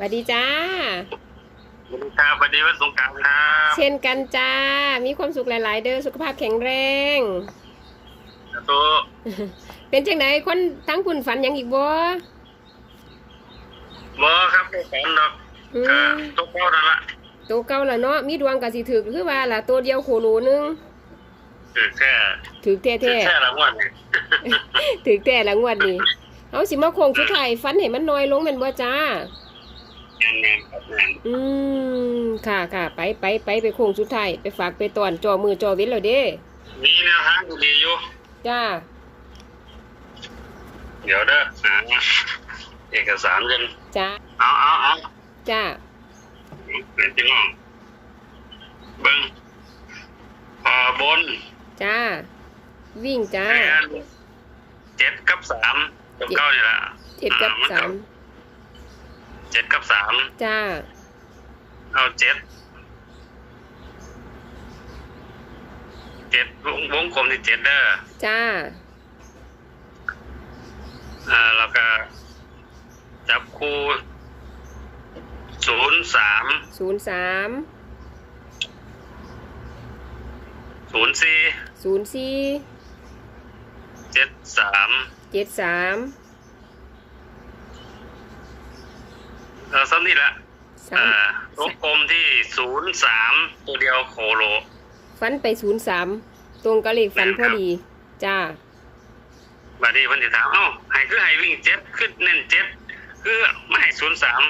สวัสดีจ้าสวัสดีครับสวัสดีวันสงกรารครับเช่นกันจ้า มีความสุขหลาย ๆ เด้อสุขภาพแข็งแรง ตัวเป็นจังไหนคนทั้งคุณฝันหยังอีกบ่บอครับไม่ฝันดอกอืก็มตกเป้านั่นละตัวเก่าละเนาะมีดวงกับสิถึกคือว่าล่ะตัวเดียวโคโลนึงถือแค่ถึกแท้ถือแค่ละงวดนี่ๆถึกแต่ละงวดนี้เอาสิมาโคงสุดท้ายฝันให้มันน้อยลงแม่นบ่จ้า แน่นครับแน่นอืมค่ะค่ะไปไปไปไปโค้งสุดท้ายไปฝากไปตอนจอมือจอเว้นแล้วเด้มีแนวทางดีอยู่ จ้า เดี๋ยวเด้อหาเอกสารกันจ้า เอาเอาเอาจ้าเป็นพี่น้องเบิ้งพอบนจ้า วิ่งจ้าแทนเจ็ดกับสามกับเก้านี่แหละเจ็ดกับอ่นสาม เจ็ดกับสามจ้า เอาเจ็ดเจ็ดวงวงกลมที่เจ็ดเด้อจ้า อ่าแล้วก็ จับคู่ศูนย์สามศูนย์สามศูนย์สี่ศูนย์สี่เจ็ดสามเจ็ดสาม เออซ้ำนี่แหละสาอ่ามวงกลมที่ศูนย์สามตัวเดียวโคโล ฟันไปศูนย์สามตรงกับเลขฟันพอดี จ้าบัดนี้เพันธิถามเอ้าให้คือให้วิ่งเจ็ดขึ้นเน้นเจ็ดคือไม่ให้ศูนย์สาม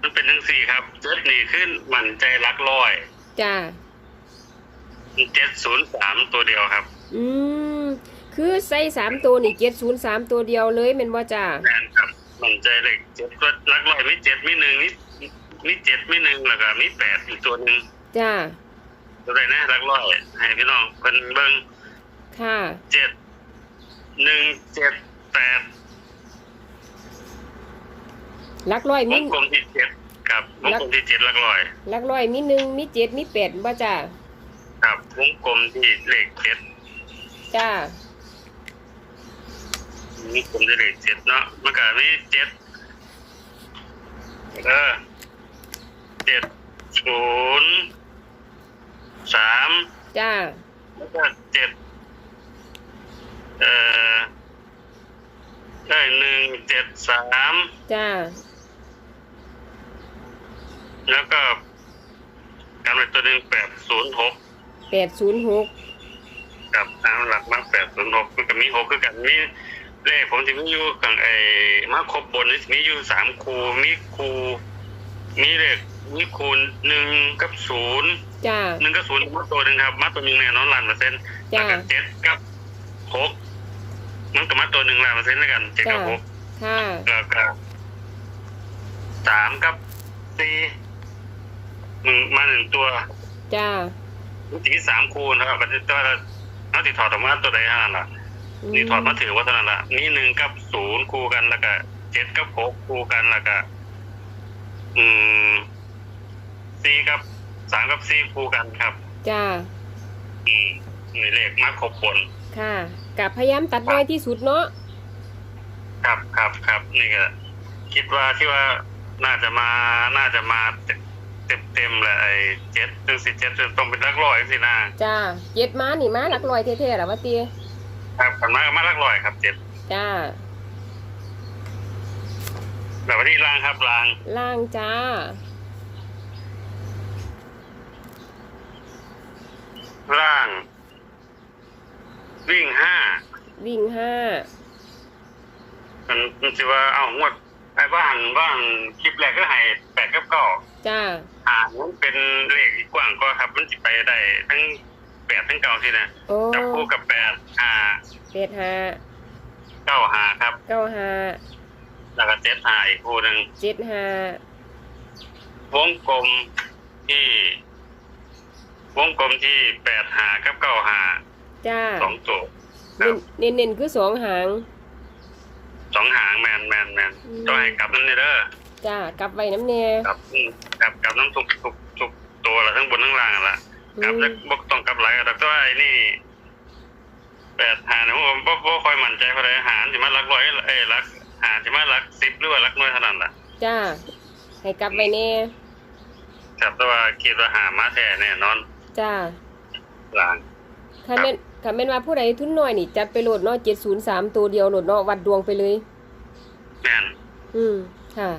มันเป็นทั้งสี่ครับเจ็ดนี่ขึ้นมันใจรักร้อยจ้า เจ็ดศูนย์สามตัวเดียวครับ อืม คือใส่สามตัวนี่เจ็ดศูนย์สามตัวเดียวเลยเป็นว่าจ้า แมนครับมั นใจเลยเจ็ดก็รักร้อยมีเจ็ดมีหนึ่งมีมีเจ็ดมีหนึ่งแล้วก็มีแปดอีกตัวหนึ่งจ้าตัวใดนะรักร้อยให้พี่น้องเพิ่นเบิ่งค่ะเจ็ดหนึ่งเจ็ดแปดลักร้อยวมีงกลมที่เจ็ดครับวงกลมที่เจ็ดรักร้อยลักร้อยมีหนึ่งมีเจ็ดมีแปดว่าจ้าครับวงกลมที่เลขเจ็ดจ้า วงกลมที่เลขเจ็ดเนาะมันก็มีเจ็ดเออเจ็ดศูนย์สามจ้าแล้วก็เจ็ดเอ่อได้หนึ่งเจ็ดสามจ้าแล้วก็การเป็นตัวหนึ่งแปดศูนย์หกแปดศูนย์หกกับทางหลักมาแปดศูนย์หกมันก็มีหกคือกันมี เลขผมจะมีอยู่กับไอ้มาครบบนนี่มีอยู่สามคูมีคูมีเลขมีคูหนึ่งกับศูนย์จ้าหนึ่งกับศูนย์มาตัวหนึ่งครับมาตัวหนึ่งแน่นอนล้านเปอร์เซ็นต์จ้าแล้วก็เจ็ดกับหกมันก็มาตัวหนึ่งล้านเปอร์เซ็นต์ด้วยกันเจ็ดกับจ้ะหกค่ะแล้วก็สามกับสี่หนึ่งมาหนึ่งตัว จ้ามันจะมีสามคูนะครับก็จะตัวเขาติดถอดออกมาตัวใดเท่านั้นล่ะอืม นี่ถอดมาถือว่าเท่านั้นละมีหนึ่งกับศูนย์คู่กันแล้วก็เจ็ดกับหกคู่กันแล้วก็อืมสี่กับสามกับสี่คู่กันครับ จ้า อืมนี่เลขมาครบบน ค่ะกับพยายามตัดน้อยที่สุดเนาะ ครับครับครับนี่ก็คิดว่าที่ว่าน่าจะมาน่าจะมาเต็มเต็มเต็มๆเลยไอ้เจ็ดถึงสิเจ็ดต้องเป็นลักร้อยสินะจ้าเจ็ดม้านี่ม้าหลักลอยเท่ๆหรอวะเตีย ครับขันมาก็มาลักร้อยครับเจ็ดจ้า แบบวันนี้ล่างครับล่างล่างจ้า ล่าง วิ่งห้าวิ่งห้ามันมันสิว่าเอ้างวดไอ้บ้านบ้านคลิปแรกก็ให้แปดกับเก้าจ้า อ่ามันเป็นเลขที่กว้างก็ครับ มันสิไปได้ทั้ง แปดทั้งเก้าที่นะโอ้จับคู่กับแปดห้าเป็ดห้าเก้าห้าครับ เก้าห้าแล้วก็เจ็ดห้าอีกคู่หนึ่งเจ็ดห้าวงกลมที่ วงกลมที่แปดห้ากับเก้าห้าจ้าสองตัวคเน้รันบเน้นเน้นคือสองหางสองหางแมนแมนแมนอืมต้องให้กลับนั่นเด้อจ้ากลับไว้น้ำแน่กลับอืมกลับกลับน้ำทุกทุกทุกตัวละทั้งบนทั้งล่างละอื กลับมแล้วบกต้องกลับหลายแต่ตัวไอ้นี่แปดหาเนี่ยผมบ่บ่ค่อยมั่นใจเพราะอะไรหารสิมาลักร้อยเอ้ยลักหารสิมาลักสิบหรือว่าลักน้อยเท่านั้นล่ะจ้าให้กลับไว้แน่ครับแต่ว่าคิดว่าหามาแท้แน่นอนจ้าหลานคันแม่นคันแม่นว่าผู้ใดทุนน้อยนี่จัดไปโหลดเนาะ703ตัวเดียวโหลดเนาะวัดดวงไปเลยแม่นอืมค่ะ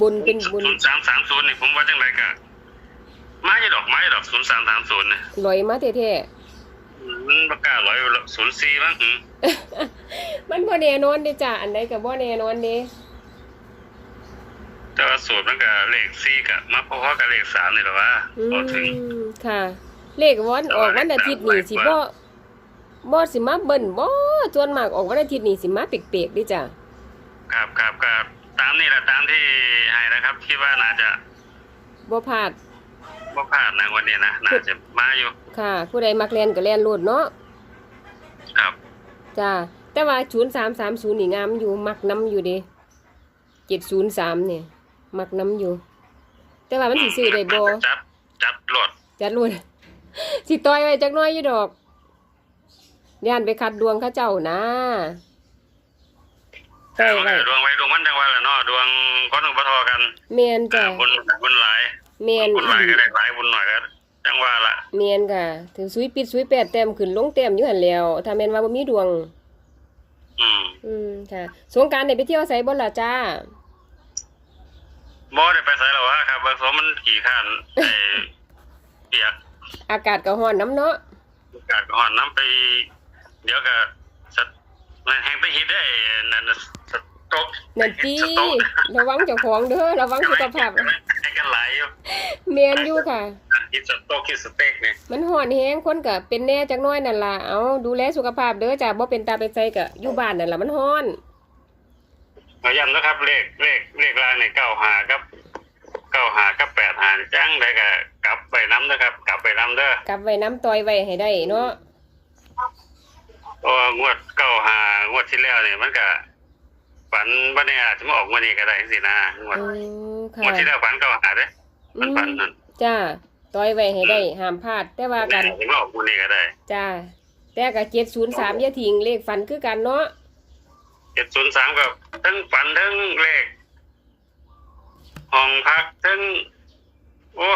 บุญเป็นบุญศูนย์สามสามศูนย์นี่ผมว่าจังไรกะ มาจะดอกไม้ดอกศูนย์สามสามศูนย์เนี่ยลอยมาแท้มันประกล้าศร้อยศูนย์สี่มั้งหืมๆ มันบ่แน่นอนเด้จ้าอันใดก็บ่แน่นอนเด้แต่ว่าสูตรมันก็เลขสี่กะมาพอๆกับเลขสามนี่แหละว่าอืพอถึง มค่ะ เลขวันออกวันอาทิตย์นี่สิบ่บ่สิมาเบิ่นบ่ส่วนมากออกวันอาทิตย์นี่สิมาเปกๆเดิจ้ะครับครับครับตามนี่แหละตามที่ให้นะครับคิดว่าน่าจะบ่พลาด บ่พลาดนะวันนี้นะน่าจะมาอยู่ ค่ะ ผู้ใดมักเล่นก็เล่นโลดเนาะครับจ้าแต่ว่า0330นี่งามอยู่มักนํอยู่เด้703เนี่ยมักนํอยู่ แต่ว่ามันสิซื้อได้บ่จับจับรถจัดโลดสิต่อยไว้จักหน้อยอยู่ดอกย่านไปคัดดวงเขาเจ้านะต่อยไว้ดวงไว้ดวงมันจังว่าแหละเนาะดวงคนอุปทอกันแม่นจ้ะบุญบุญหลาย แม่นบุญหลายก็ได้หลายบุญหน่อยก็จังว่าละแม่นค่ะถึงสุยปิดสุยแปดแต้มขึ้นลงแต้มอยู่หั่นแล้ว ถ้าแม่นว่าบ่มีดวง อืมอืมค่ะ สงกรานต์ได้ไปเที่ยวไสบ่ล่ะจ้า บ่ได้ไปไสหรอกวะครับบางสมมันขี่ข้านไอ้เปียกอากาศก็ร้อนน้ำเนาะ อากาศก็ร้อนน้ำไป เดี๋ยวก็สัตว์มันแห้งไปฮิตได้นั่นน่ะสต๊อกนั่นติสต๊อก ระวังเจ้าของเด้อระวังสุขภาพให้ กันหลายอยู่แม่นอยู่ค่ะคิดสต๊อกคิดสเต็กนี่มันร้อนแฮงคนก็เป็นแน่จักหน้อยนั่นล่ะเอาดูแลสุขภาพเด้อจ้าบ่เป็นตาเป็นใจก็อยู่บ้านนั่นล่ะมันร้อนเอาย้ำนะครับเลขเลขเลขล่างนี่95กับ95กับ85จังได้ก็กลับไปนํนะครับ กลับไปนํเด้อกลับไว้น้ำต่อยไว้ให้ได้เนาะเพราะว่างวด95งวดที่แล้วนี่มันก็ ฝันบ่แน่อาจจะมาออกงวดนี้ก็ได้จังซี่นะงวดอืมงค่ะวดที่แล้วฝัน95เด้อืมันมฝันนั่นจ้าต่อยไว้ให้ได้ห้ามพลาดแต่ว่าแน่กันอาจจะมาออกงวดนี้ก็ได้จ้าแต่ก็703อย่าทิ้งเลขฝันคือกันเนาะ703ก็ทั้งฝันทั้งเลขห้องพักทั้งโอ้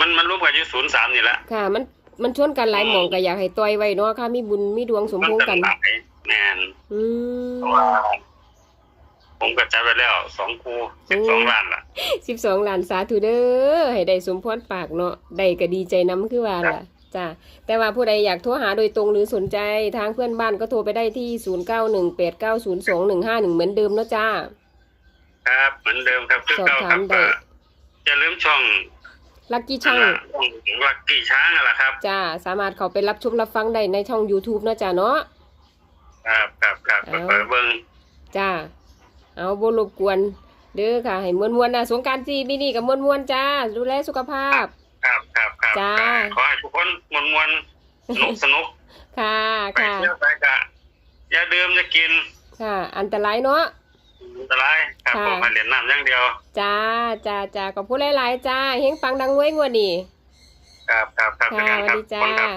มันมันรวมกันอยู่03นี่แหละค่ะ มันมันชวนกันหลายหม่องก็อยากให้ต่อยไว้เนาะค่ะมีบุญมีดวงสมพงษ์กันหลายแม่นอืมเพ ราะว่าผมก็จัดไปแล้วสองคูสิบสองล้านล่ะ12ล้านสาธุเด้อให้ได้สมพรปากเนาะได้ก็ดีใจนํคือว่าล่ะจ้าแต่ว่าผู้ใดอยากโทรหาโดยตรงหรือสนใจทางเพื่อนบ้านก็โทรไปได้ที่ 0918902151 เหมือนเดิมเนาะจ้า ครับ เหมือนเดิมครับคือสอบเก้าถาครัมบได้ก็อย่าลืมช่องลักกี้ช่างช่องลักกี้ช้างนั่นแหละครับ จ้า สามารถเข้าไปรับชมรับฟังได้ในช่อง YouTube เนาะจ้าเนาะ ครับครับครับเอาเปิดเบิ้งจ้า เอาบ่รบกวน เด้อค่ะ ให้มวนๆนะสงกรารจีปีนี้กับมวนๆจ้า ดูแลสุขภาพ ครับครับครับจ้า ขอให้ทุกคนมวนมวนๆสนุกสนุกค่ะไปค่ะ เที่ยวไปกะอย่าดื่มอย่ากินค่ะ อันตรายเนาะ อันตรายครับค่ะ ผมมาเรียนน้ำอย่างเดียวจ้าจ้าจ้าขอบคุณหลาย ๆ จ้าเฮงปังดังรวยงวดนี้ ครับครับครับค่ะเป็นสการวัสครับดีขอบคุณครัจ้าบ